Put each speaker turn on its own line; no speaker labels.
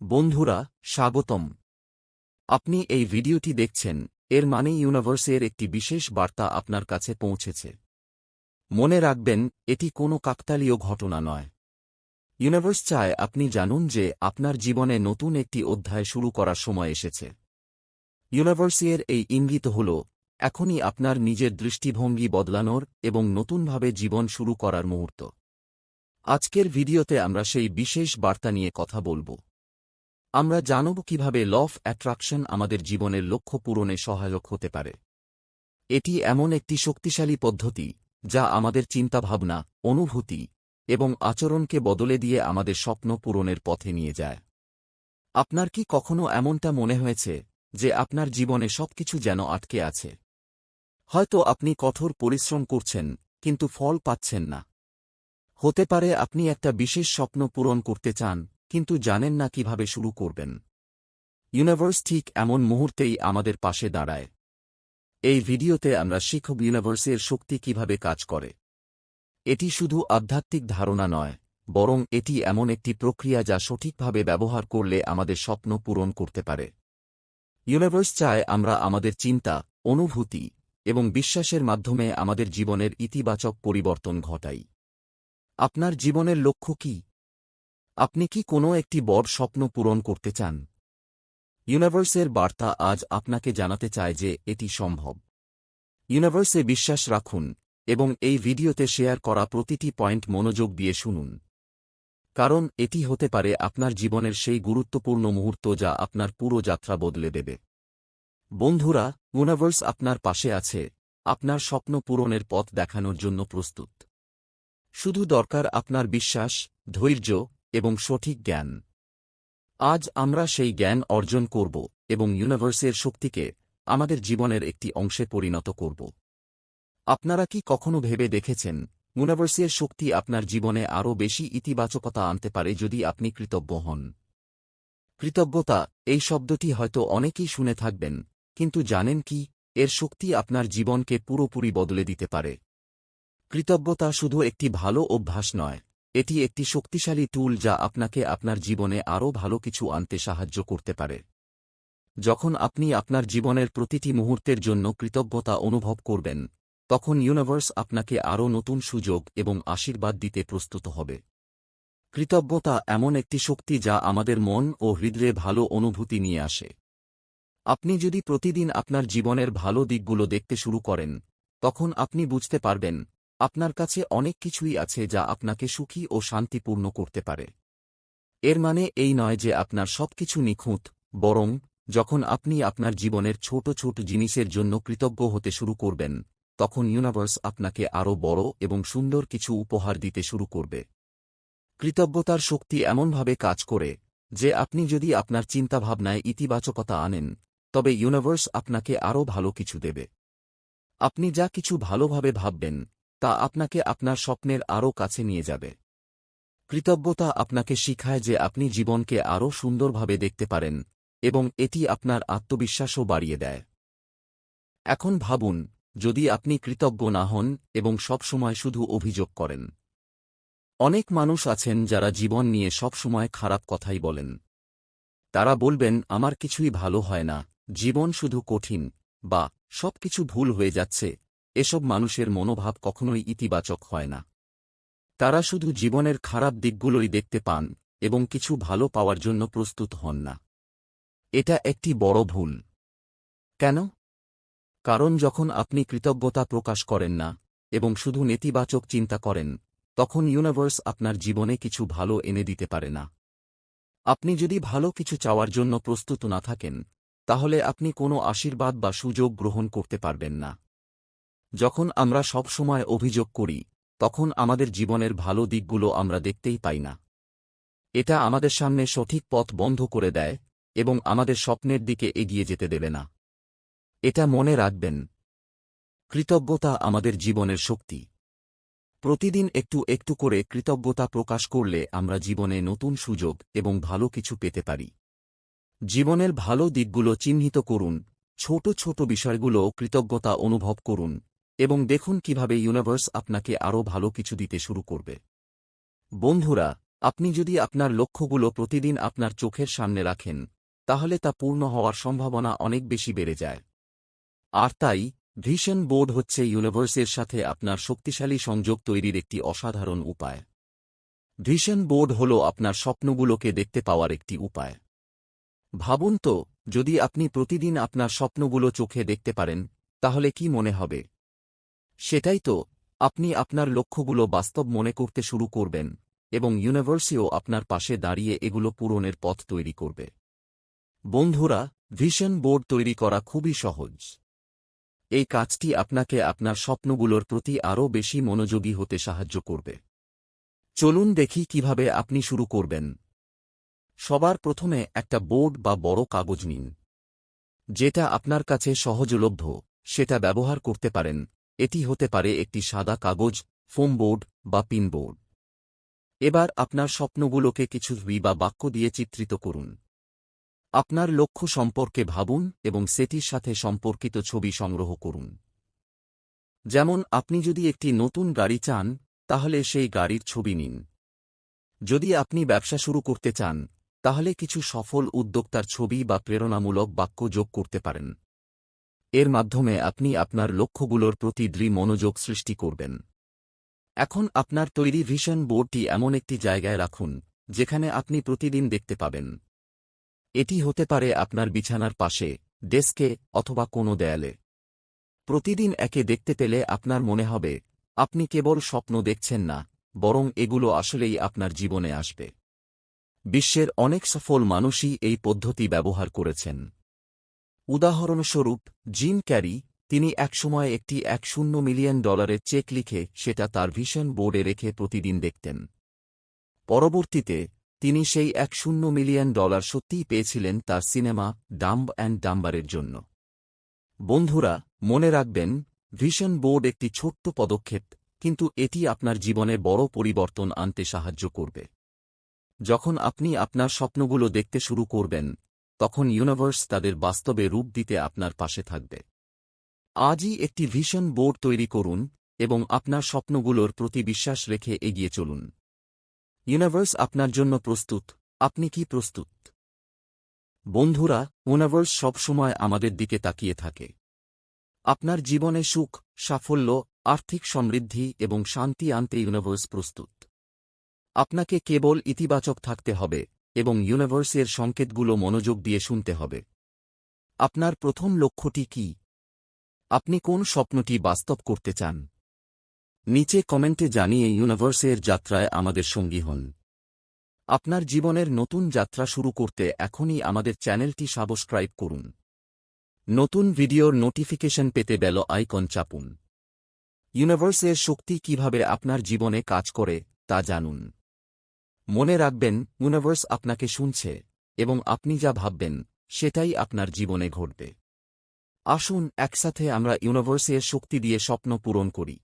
বন্ধুরা, স্বাগতম। আপনি এই ভিডিওটি দেখছেন, এর মানে ইউনিভার্সের একটি বিশেষ বার্তা আপনার কাছে পৌঁছেছে। মনে রাখবেন, এটি কোনো কাকতালীয় ঘটনা নয়। ইউনিভার্স চায় আপনি জানুন যে আপনার জীবনে নতুন একটি অধ্যায় শুরু করার সময় এসেছে। ইউনিভার্সের এই ইঙ্গিত হল, এখনই আপনার নিজের দৃষ্টিভঙ্গি বদলানোর এবং নতুনভাবে জীবন শুরু করার মুহূর্ত। আজকের ভিডিওতে আমরা সেই বিশেষ বার্তা নিয়ে কথা বলব। আমরা জানব কীভাবে ল অফ অ্যাট্রাকশন আমাদের জীবনের লক্ষ্য পূরণে সহায়ক হতে পারে। এটি এমন একটি শক্তিশালী পদ্ধতি, যা আমাদের চিন্তাভাবনা, অনুভূতি এবং আচরণকে বদলে দিয়ে আমাদের স্বপ্ন পূরণের পথে নিয়ে যায়। আপনার কি কখনো এমনটা মনে হয়েছে, যে আপনার জীবনে সবকিছু যেন আটকে আছে? হয়তো আপনি কঠোর পরিশ্রম করছেন, কিন্তু ফল পাচ্ছেন না। হতে পারে আপনি একটা বিশেষ স্বপ্ন পূরণ করতে চান কিন্তু জানেন না কীভাবে শুরু করবেন। ইউনিভার্স ঠিক এমন মুহূর্তেই আমাদের পাশে দাঁড়ায়। এই ভিডিওতে আমরা শিখব ইউনিভার্সের শক্তি কীভাবে কাজ করে। এটি শুধু আধ্যাত্মিক ধারণা নয়, বরং এটি এমন একটি প্রক্রিয়া যা সঠিকভাবে ব্যবহার করলে আমাদের স্বপ্ন পূরণ করতে পারে। ইউনিভার্স চায় আমরা আমাদের চিন্তা, অনুভূতি এবং বিশ্বাসের মাধ্যমে আমাদের জীবনের ইতিবাচক পরিবর্তন ঘটাই। আপনার জীবনের লক্ষ্য কি? আপনি কি কোনো একটি বড় স্বপ্ন পূরণ করতে চান? ইউনিভার্সের বার্তা আজ আপনাকে জানাতে চায় যে এটি সম্ভব। ইউনিভার্সে বিশ্বাস রাখুন এবং এই ভিডিওতে শেয়ার করা প্রতিটি পয়েন্ট মনোযোগ দিয়ে শুনুন। কারণ এটি হতে পারে আপনার জীবনের সেই গুরুত্বপূর্ণ মুহূর্ত যা আপনার পুরো যাত্রা বদলে দেবে। বন্ধুরা, ইউনিভার্স আপনার পাশে আছে। আপনার স্বপ্ন পূরণের পথ দেখানোর জন্য প্রস্তুত। শুধু দরকার আপনার বিশ্বাস, ধৈর্য এবং সঠিক জ্ঞান। আজ আমরা সেই জ্ঞান অর্জন করব এবং ইউনিভার্সের শক্তিকে আমাদের জীবনের একটি অংশে পরিণত করব। আপনারা কি কখনো ভেবে দেখেছেন ইউনিভার্সের শক্তি আপনার জীবনে আরও বেশি ইতিবাচকতা আনতে পারে যদি আপনি কৃতজ্ঞ হন? কৃতজ্ঞতা, এই শব্দটি হয়তো অনেকেই শুনে থাকবেন, কিন্তু জানেন কি, এর শক্তি আপনার জীবনকে পুরোপুরি বদলে দিতে পারে। কৃতজ্ঞতা শুধু একটি ভালো অভ্যাস নয় এটি একটি শক্তিশালী টুল যা আপনাকে আপনার জীবনে আরও ভালো কিছু আনতে সাহায্য করতে পারে। যখন আপনি আপনার জীবনের প্রতিটি মুহূর্তের জন্য কৃতজ্ঞতা অনুভব করবেন, তখন ইউনিভার্স আপনাকে আরও নতুন সুযোগ এবং আশীর্বাদ দিতে প্রস্তুত হবে। কৃতজ্ঞতা এমন একটি শক্তি যা আমাদের মন ও হৃদয়ে ভালো অনুভূতি নিয়ে আসে। আপনি যদি প্রতিদিন আপনার জীবনের ভালো দিকগুলো দেখতে শুরু করেন, তখন আপনি বুঝতে পারবেন আপনার কাছে অনেক কিছুই আছে যা আপনাকে সুখী ও শান্তিপূর্ণ করতে পারে। এর মানে এই নয় যে আপনার সবকিছু নিখুঁত, বরং যখন আপনি আপনার জীবনের ছোট ছোট জিনিসের জন্য কৃতজ্ঞ হতে শুরু করবেন, তখন ইউনিভার্স আপনাকে আরও বড় এবং সুন্দর কিছু উপহার দিতে শুরু করবে। কৃতজ্ঞতার শক্তি এমনভাবে কাজ করে যে আপনি যদি আপনার চিন্তাভাবনায় ইতিবাচকতা আনেন, তবে ইউনিভার্স আপনাকে আরও ভালো কিছু দেবে। আপনি যা কিছু ভালোভাবে ভাববেন তা আপনাকে আপনার স্বপ্নের আরও কাছে নিয়ে যাবে। কৃতজ্ঞতা আপনাকে শিখায় যে আপনি জীবনকে আরও সুন্দরভাবে দেখতে পারেন এবং এটি আপনার আত্মবিশ্বাসও বাড়িয়ে দেয়। এখন ভাবুন, যদি আপনি কৃতজ্ঞ না হন এবং সবসময় শুধু অভিযোগ করেন। অনেক মানুষ আছেন যারা জীবন নিয়ে সবসময় খারাপ কথাই বলেন। তারা বলবেন, আমার কিছুই ভালো হয় না। জীবন শুধু কঠিন বা সবকিছু ভুল হয়ে যাচ্ছে এসব মানুষের মনোভাব কখনোই ইতিবাচক হয় না। তারা শুধু জীবনের খারাপ দিকগুলোই দেখতে পান এবং কিছু ভালো পাওয়ার জন্য প্রস্তুত হন না। এটা একটি বড় ভুল। কেন? কারণ যখন আপনি কৃতজ্ঞতা প্রকাশ করেন না এবং শুধু নেতিবাচক চিন্তা করেন, তখন ইউনিভার্স আপনার জীবনে কিছু ভালো এনে দিতে পারে না। আপনি যদি ভালো কিছু চাওয়ার জন্য প্রস্তুত না থাকেন, তাহলে আপনি কোনো আশীর্বাদ বা সুযোগ গ্রহণ করতে পারবেন না। যখন আমরা সব সময় অভিযোগ করি, তখন আমাদের জীবনের ভালো দিকগুলো আমরা দেখতেই পাই না। এটা আমাদের সামনে সঠিক পথ বন্ধ করে দেয় এবং আমাদের স্বপ্নের দিকে এগিয়ে যেতে দেবে না। এটা মনে রাখবেন। কৃতজ্ঞতা আমাদের জীবনের শক্তি। প্রতিদিন একটু একটু করে কৃতজ্ঞতা প্রকাশ করলে আমরা জীবনে নতুন সুযোগ এবং ভালো কিছু পেতে পারি। জীবনের ভালো দিকগুলো চিহ্নিত করুন, ছোট ছোট বিষয়গুলো কৃতজ্ঞতা অনুভব করুন। এবং দেখুন কীভাবে ইউনিভার্স আপনাকে আরও ভালো কিছু দিতে শুরু করবে। বন্ধুরা, আপনি যদি আপনার লক্ষ্যগুলো প্রতিদিন আপনার চোখের সামনে রাখেন, তাহলে তা পূর্ণ হওয়ার সম্ভাবনা অনেক বেশি বেড়ে যায়। আর তাই ভিশন বোর্ড হচ্ছে ইউনিভার্সের সাথে আপনার শক্তিশালী সংযোগ তৈরির একটি অসাধারণ উপায়। ভিশন বোর্ড হল আপনার স্বপ্নগুলোকে দেখতে পাওয়ার একটি উপায়। ভাবুন তো, যদি আপনি প্রতিদিন আপনার স্বপ্নগুলো চোখে দেখতে পারেন, তাহলে কি মনে হবে? সেটাই তো, আপনি আপনার লক্ষ্যগুলো বাস্তব মনে করতে শুরু করবেন, এবং ইউনিভার্সিও আপনার পাশে দাঁড়িয়ে এগুলো পূরণের পথ তৈরি করবে। বন্ধুরা, ভিশন বোর্ড তৈরি করা খুবই সহজ। এই কাজটি আপনাকে আপনার স্বপ্নগুলোর প্রতি আরও বেশি মনোযোগী হতে সাহায্য করবে। চলুন দেখি কীভাবে আপনি শুরু করবেন। সবার প্রথমে একটা বোর্ড বা বড় কাগজ নিন। যেটা আপনার কাছে সহজলভ্য, সেটা ব্যবহার করতে পারেন এটি হতে পারে একটি সাদা কাগজ, ফোম বোর্ড বা পিন বোর্ড। এবার আপনার স্বপ্নগুলোকে কিছু ছবি বা বাক্য দিয়ে চিত্রিত করুন। আপনার লক্ষ্য সম্পর্কে ভাবুন এবং সেটির সাথে সম্পর্কিত ছবি সংগ্রহ করুন। যেমন, আপনি যদি একটি নতুন গাড়ি চান, তাহলে সেই গাড়ির ছবি নিন। যদি আপনি ব্যবসা শুরু করতে চান, তাহলে কিছু সফল উদ্যোক্তার ছবি বা প্রেরণামূলক বাক্য যোগ করতে পারেন। এর মাধ্যমে আপনি আপনার লক্ষ্যগুলোর প্রতি দৃঢ় মনোযোগ সৃষ্টি করবেন। এখন আপনার তৈরি ভিশন বোর্ডটি এমন একটি জায়গায় রাখুন, যেখানে আপনি প্রতিদিন দেখতে পাবেন। এটি হতে পারে আপনার বিছানার পাশে, ডেস্কে, অথবা কোনো দেয়ালে। প্রতিদিন একে দেখতে পেলে আপনার মনে হবে, আপনি কেবল স্বপ্ন দেখছেন না, বরং এগুলো আসলেই আপনার জীবনে আসবে। বিশ্বের অনেক সফল মানুষই এই পদ্ধতি ব্যবহার করেছেন। উদাহরণস্বরূপ, জিম ক্যারি, তিনি একসময় একটি এক শূন্য মিলিয়ন ডলারের চেক লিখে সেটা তার ভিশন বোর্ডে রেখে প্রতিদিন দেখতেন। পরবর্তীতে, তিনি সেই এক শূন্য মিলিয়ন ডলার সত্যিই পেয়েছিলেন তার সিনেমা ডাম্ব অ্যান্ড ডাম্বারের জন্য। বন্ধুরা, মনে রাখবেন, ভিশন বোর্ড একটি ছোট্ট পদক্ষেপ, কিন্তু এটি আপনার জীবনে বড় পরিবর্তন আনতে সাহায্য করবে। যখন আপনি আপনার স্বপ্নগুলো দেখতে শুরু করবেন তখন ইউনিভার্স তাদের বাস্তবে রূপ দিতে আপনার পাশে থাকবে। আজই একটি ভিশন বোর্ড তৈরি করুন এবং আপনার স্বপ্নগুলোর প্রতি বিশ্বাস রেখে এগিয়ে চলুন। ইউনিভার্স আপনার জন্য প্রস্তুত। আপনি কি প্রস্তুত? বন্ধুরা, ইউনিভার্স সবসময় আমাদের দিকে তাকিয়ে থাকে। আপনার জীবনে সুখ, সাফল্য, আর্থিক সমৃদ্ধি এবং শান্তি আনতে ইউনিভার্স প্রস্তুত। আপনাকে কেবল ইতিবাচক থাকতে হবে। এবং ইউনিভার্সের সংকেতগুলো মনোযোগ দিয়ে শুনতে হবে। আপনার প্রথম লক্ষ্যটি কি? আপনি কোন স্বপ্নটি বাস্তব করতে চান? নিচে কমেন্টে জানিয়ে ইউনিভার্সের যাত্রায় আমাদের সঙ্গী হন। আপনার জীবনের নতুন যাত্রা শুরু করতে এখনই আমাদের চ্যানেলটি সাবস্ক্রাইব করুন। নতুন ভিডিওর নোটিফিকেশন পেতে বেল আইকন চাপুন। ইউনিভার্সের শক্তি কীভাবে আপনার জীবনে কাজ করে তা জানুন। মনে রাখবেন ইউনিভার্স আপনাকে শুনছে, এবং আপনি যা ভাববেন, সেটাই আপনার জীবনে ঘটবে। আসুন, একসাথে আমরা ইউনিভার্সের শক্তি দিয়ে স্বপ্ন পূরণ করি।